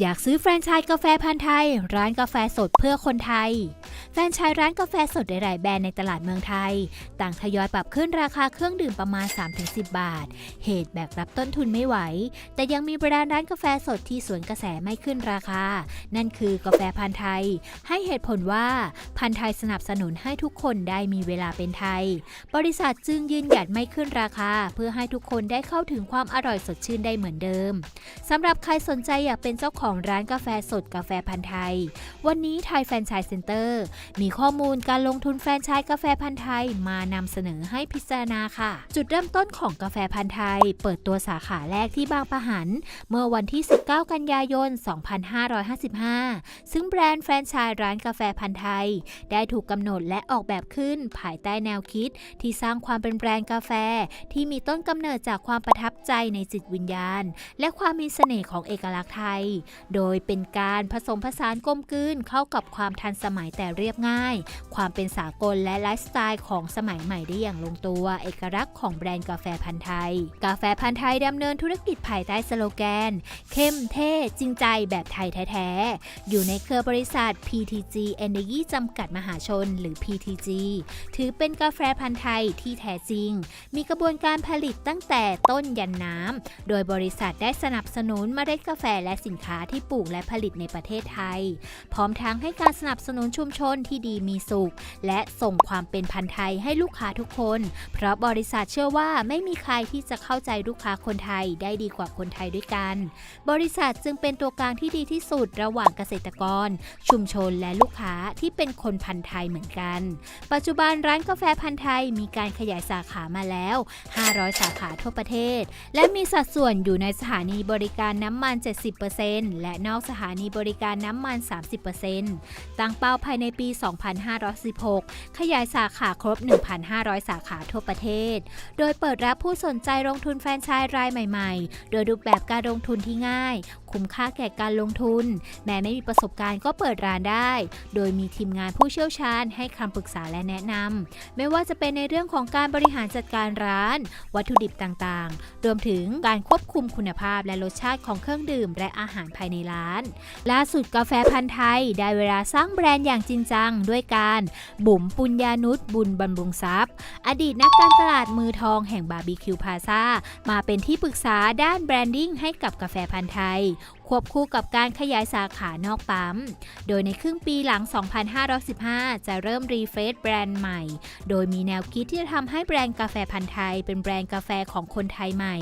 อยากซื้อแฟรนไชส์กาแฟพันธ์ไทย ร้านกาแฟสดเพื่อคนไทย แฟนชส์ร้านกาแฟสดหลายๆแบรนด์ในตลาดเมืองไทย ต่างทยอยปรับขึ้นราคาเครื่องดื่มประมาณ 3-10 บาท เหตุแบกรับต้นทุนไม่ไหว แต่ยังมีแบรนด์ร้านกาแฟสดที่สวนกระแสไม่ขึ้นราคา นั่นคือกาแฟพันธุ์ไทย ให้เหตุผลว่าพันธุ์ไทยสนับสนุนให้ทุกคนได้มีเวลาเป็นไทย บริษัทจึงยืนหยัดไม่ขึ้นราคา เพื่อให้ทุกคนได้เข้าถึงความอร่อยสดชื่นได้เหมือนเดิมสำหรับใครสนใจอยากเป็นเจ้าของร้านกาแฟสดกาแฟพันธุ์ไทย วันนี้ไทยแฟรนไชส์เซ็นเตอร์มีข้อมูลการลงทุนแฟรนไชส์กาแฟพันธุ์ไทยมานำเสนอให้พิจารณาค่ะ จุดเริ่มต้นของกาแฟพันธุ์ไทย เปิดตัวสาขาแรกที่บางปะหัน เมื่อวันที่ 19 กันยายน 2555 ซึ่งแบรนด์แฟรนไชส์ร้านกาแฟพันธุ์ไทย ได้ถูกกำหนดและออกแบบขึ้นภายใต้แนวคิด ที่สร้างความเป็นแบรนด์กาแฟ ที่มีต้นกำเนิดจากความประทับใจในจิตวิญญาณ และความมีเสน่ห์ของเอกลักษณ์ไทย โดยเป็นการผสมผสานกลมกลืนเข้ากับความทันสมัยแต่เรียบง่าย ความเป็นสากลและไลฟ์สไตล์ของสมัยใหม่ได้อย่างลงตัว เอกลักษณ์ของแบรนด์กาแฟพันธุ์ไทย กาแฟพันธุ์ไทยดำเนินธุรกิจภายใต้สโลแกน เข้มเท่จริงใจแบบไทยแท้ๆ อยู่ในเครือบริษัท PTG Energy จำกัดมหาชน หรือ PTG ถือเป็นกาแฟพันธุ์ไทยที่แท้จริง มีกระบวนการผลิตตั้งแต่ต้นยันน้ำ โดยบริษัทได้สนับสนุนเมล็ดกาแฟและสินค้าที่ปลูกและผลิตในประเทศไทย พร้อมทั้งให้การสนับสนุนชุมชนที่ดีมีสุข และส่งความเป็นพันธุ์ไทยให้ลูกค้าทุกคน เพราะบริษัทเชื่อว่าไม่มีใครที่จะเข้าใจลูกค้าคนไทยได้ดีกว่าคนไทยด้วยกัน บริษัทจึงเป็นตัวกลางที่ดีที่สุดระหว่างเกษตรกร ชุมชนและลูกค้าที่เป็นคนพันธุ์ไทยเหมือนกัน ปัจจุบันร้านกาแฟพันธุ์ไทยมีการขยายสาขามาแล้ว 500 สาขาทั่วประเทศ และมีสัดส่วนอยู่ในสถานีบริการน้ำมัน 70%และนอกสถานีบริการน้ำมัน 30%ตั้งเป้าภายในปี2516 ขยายสาขาครบ 1,500 สาขาทั่วประเทศ โดยเปิดรับผู้สนใจลงทุนแฟรนไชส์รายใหม่ ๆ โดยรูปแบบการลงทุนที่ง่ายคุ้มค่าแก่การลงทุน แม้ไม่มีประสบการณ์ก็เปิดร้านได้ โดยมีทีมงานผู้เชี่ยวชาญให้คำปรึกษาและแนะนำไม่ว่าจะเป็นในเรื่องของการบริหารจัดการร้าน วัตถุดิบต่างๆ รวมถึงการควบคุมคุณภาพและรสชาติของเครื่องดื่ม และอาหารภายในร้าน ล่าสุดกาแฟพันธุ์ไทย ได้เวลาสร้างแบรนด์อย่างจริงจัง ด้วยการบุ๋มปุญญานุชบุญบำรุงทรัพย์ อดีตนักการตลาดมือทองแห่งบาร์บีคิวพาซามาเป็นที่ปรึกษาด้านแบรนดิ้งให้กับกาแฟพันธุ์ไทย ควบคู่กับการขยายสาขานอกปั๊ม โดยในครึ่งปีหลัง 2515 จะเริ่มรีเฟรชแบรนด์ใหม่ โดยมีแนวคิดที่จะทำให้แบรนด์กาแฟพันธุ์ไทย เป็นแบรนด์กาแฟของคนไทยใหม่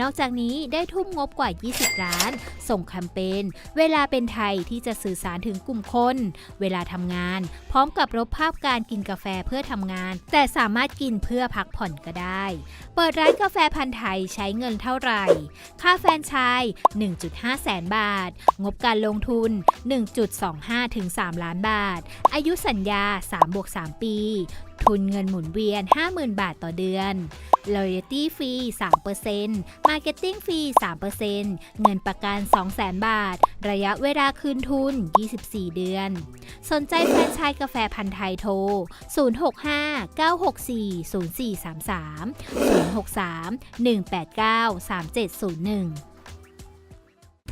นอกจากนี้ได้ทุ่มงบกว่า 20 ล้าน ส่งแคมเปญเวลาเป็นไทยที่จะสื่อสารถึงกลุ่มคน เวลาทำงาน พร้อมกับลบภาพการกินกาแฟเพื่อทำงาน แต่สามารถกินเพื่อพักผ่อนก็ได้ เปิดร้านกาแฟพันธุ์ไทยใช้เงินเท่าไหร่ ค่าแฟรนไชส์1.5 แสนบาท งบการลงทุน 1.25 ถึง 3 ล้านบาท อายุสัญญา3บวก3 ปี ทุนเงินหมุนเวียน 50,000 บาทต่อเดือน loyalty ฟรี3% marketing ฟรี3%เงินประกัน 200,000 บาท ระยะเวลาคืนทุน 24 เดือน สนใจแฟรนไชส์กาแฟพันธ์ไทยโทร 065 964 0433 063 189 3701